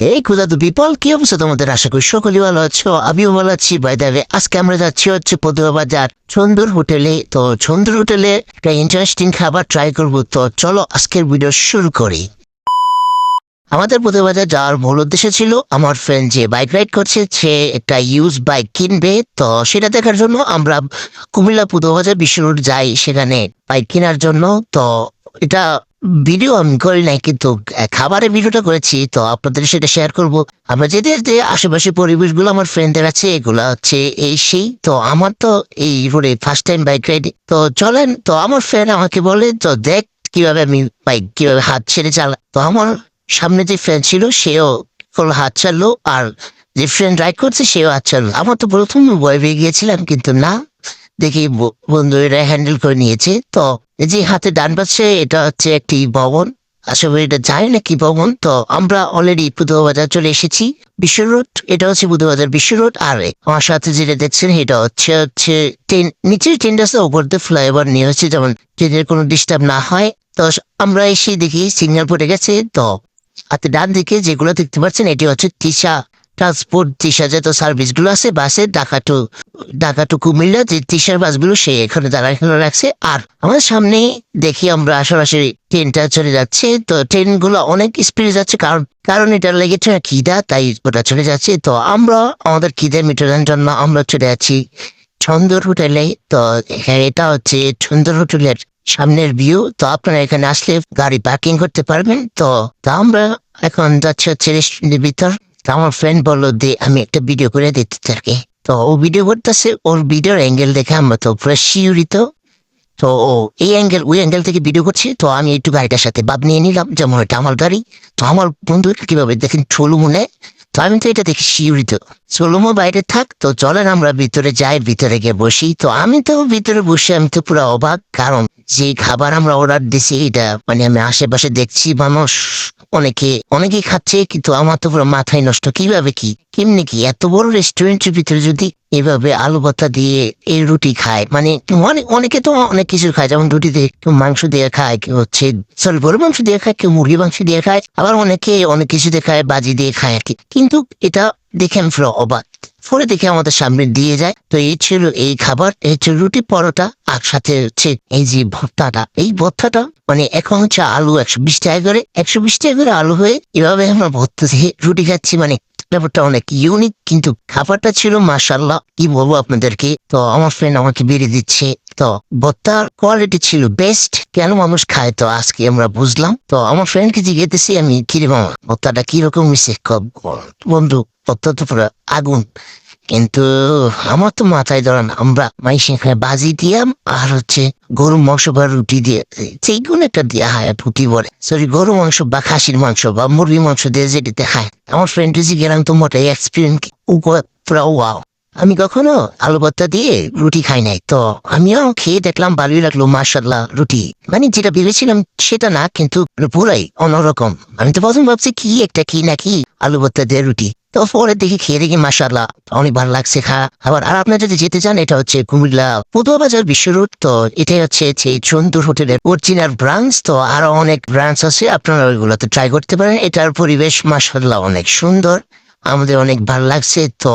এই খুদা তো বিপল, কি অবস্থা তোমাদের? আশা করি সকলেই ভালো আছো, আমিও ভালো আছি। বাই দেবে আজকে আমরা যাচ্ছি হচ্ছে পদুয়া বাজার, চন্দুর হোটেলে। তো চন্দুর হোটেলে একটা ইন্টারেস্টিং খাবার ট্রাই করব। তো চলো আজকের ভিডিও শুরু করি। আমাদের পদুয়া বাজার যাওয়ার মূল উদ্দেশ্য ছিল আমার ফ্রেন্ড যে বাইক রাইড করছে, সে একটা ইউজ বাইক কিনবে। তো সেটা দেখার জন্য আমরা কুমিল্লা পদুয়া বাজার রোড যাই সেখানে বাইক কেনার জন্য। তো এটা ভিডিও আমি করি নাই, কিন্তু খাবারের ভিডিওটা করেছি, তো আপনাদের সেটা শেয়ার করব। আমরা যেতে যেতে আশেপাশে পরিবেশগুলো আমার ফ্রেন্ডদের আছে, এগুলো হচ্ছে এই সেই। তো আমার তো এই রোডে ফার্স্ট টাইম বাইক রাইড তো চলেন, তো আমার ফ্রেন্ড আমাকে বলে, তো দেখ কীভাবে আমি বাইক কীভাবে হাত ছেড়ে চালা তো আমার সামনে যে ফ্রেন্ড ছিল, সেও কোনো হাত ছাড়লো, আর যে ফ্রেন্ড রাইড করছে, সেও হাত ছাড়লো। আমার তো প্রথম ভয় পেয়ে গিয়েছিলাম, কিন্তু না দেখি ব- বন্ধু এরা হ্যান্ডেল করে নিয়েছে। তো যে হাতে ডান পাচ্ছে এটা হচ্ছে একটি ভবন। আসলে এটা যায় না কি ভবন? তো আমরা অলরেডি বুধবাজার চলে এসেছি। বিশ্ব রোড, এটা হচ্ছে বুধবাজার বিশ্ব রোড। আর আমার সাথে যেটা দেখছেন, এটা হচ্ছে হচ্ছে ট্রেন, নিচের ট্রেনটা আছে ওপর দিয়ে ফ্লাইওভার নিয়ে হচ্ছে, যেমন ট্রেনের কোনো ডিস্টার্ব না হয়। তো আমরা এসে দেখি সিগন্যাল পড়ে গেছে। তো হাতে ডান দিকে যেগুলো দেখতে পাচ্ছেন, এটি হচ্ছে তিশা ট্রান্সপোর্ট তিশা যত সার্ভিসগুলো আছে বাসে ঢাকা টু ঢাকা টু কুমিল্লা, যে তিশার বাসগুলো সে এখানে দাঁড়া, এখানে রাখছে। আর আমার সামনে দেখি আমরা সরাসরি ট্রেনটা চলে যাচ্ছে। তো ট্রেনগুলো অনেক স্পিডে যাচ্ছে, কারণ কারণ এটা লেগেছে না খিদা, তাই ওটা চলে যাচ্ছে। তো আমরা, আমাদের খিদে মেটানোর জন্য আমরা চলে যাচ্ছি ছন্দর হোটেলে। তো হ্যাঁ এটা হচ্ছে ছন্দর হোটেলের সামনের ভিউ তো আপনারা এখানে আসলে গাড়ি পার্কিং করতে পারবেন। তা আমরা এখন যাচ্ছি হচ্ছে রেস্টুরেন্টের ভিতর। তো আমার ফ্রেন্ড বলল যে আমি একটা ভিডিও করে দিতে থাকি তো ও ভিডিও করতেছে, ওর ভিডিওর অ্যাঙ্গেল দেখে আমরা তো পুরো শিউরিত তো। ও এই অ্যাঙ্গেল ওই অ্যাঙ্গেল থেকে ভিডিও করছি, তো আমি একটু গাড়িটার সাথে বাদ নিয়ে নিলাম, যেমন এটা আমার গাড়ি। তো আমার বন্ধু কীভাবে দেখেন ঠোলু মনে তো আমি তো এটা দেখি শিউরিত সোলোমো বাইরে থাক, তো চলেন আমরা ভিতরে যাই, ভিতরে গিয়ে বসি। তো আমি তো ভিতরে বসে, আমি তো পুরো অবাক, কারণ যে খাবার আমরা অর্ডার দিছি, এটা মানে আমি আশেপাশে দেখছি মানুষ অনেকে অনেকে খাচ্ছে, কিন্তু আমার তো পুরো মাথায় নষ্ট। কীভাবে কি? কেমনি কি? এত বড় রেস্টুরেন্টের ভিতরে যদি এভাবে আলু ভর্তা দিয়ে এই রুটি খায় মানে অনেক তো অনেক কিছু খায়, যেমন রুটি রুটিতে কেউ মাংস দিয়ে খায়, কেউ হচ্ছে সরি গরু মাংস দিয়ে খায়, কেউ মুরগি মাংস দিয়ে খায়, আবার অনেকে অনেক কিছু দিয়ে খায়, বাজি দিয়ে খায় আর কি। কিন্তু এটা দেখে আমি পুরো অবাক। পরে দেখে আমাদের সামনে দিয়ে যায়। তো এই ছিল এই খাবার, এই ছিল রুটি পরোটা, আর সাথে হচ্ছে এই যে ভর্তাটা। এই ভর্তাটা মানে এখন হচ্ছে আলু একশো বিশ টাকা করে। একশো বিশ টাকা করে আলু হয়ে এভাবে আমরা ভর্তা রুটি খাচ্ছি। মানে ব্যাপারটা অনেক ইউনিক কিন্তু খাবারটা ছিল মাসাল্লাহ কি বলব আপনাদেরকে? তো আমার ফ্রেন্ড আমাকে বেড়ে দিচ্ছে। তো ভর্তার কোয়ালিটি ছিল বেস্ট কেন মানুষ খায়? তো আজকে আমরা বুঝলাম। তো আমার ফ্রেন্ডকে জিজ্ঞেসি, আমি কিরে মামা, ভর্তাটা কীরকম মিশে বন্ধু ভর্তা তো পুরো আগুন। কিন্তু আমার তো মাথায় ধরান, আমরা মাই সেখানে বাজি দিয়াম, আর হচ্ছে গরু মাংস বা রুটি দিয়ে সেই কোন একটা দেওয়া হয় রুটি বলে সরি গরু মাংস বা খাসির মাংস বা মুরগি মাংস দিয়ে যেটিতে খায় আমার ফ্রেন্ড গেলাম তো মোটাই এক্সপিরিয়েন্স পুরো ওয়াও আমি কখনো আলু ভর্তা দিয়ে রুটি খাই নাই। তো আমিও খেয়ে দেখলাম ভালোই লাগল মার্শাল্লাহ রুটি। মানে যেটা ভেবেছিলাম সেটা না, কিন্তু পুরাই অন্যরকম। আমি তো প্রথম ভাবছি, কি একটা, কি নাকি আলু ভর্তা দিয়ে রুটি? তো পরে দেখি, খেয়ে দেখি মাসাল্লাহ অনেক ভালো লাগছে খা। আবার আর আপনার যদি যেতে চান, এটা হচ্ছে কুমিল্লা পদুয়া বাজার বিশ্ব রোড তো এটাই হচ্ছে সেই চন্দুর হোটেলের অরিজিনাল ব্রাঞ্চ তো আরও অনেক ব্রাঞ্চ আছে, আপনারা ওইগুলোতে ট্রাই করতে পারেন। এটার পরিবেশ মাসাল্লাহ অনেক সুন্দর। আমাদের অনেক ভালো লাগছে। তো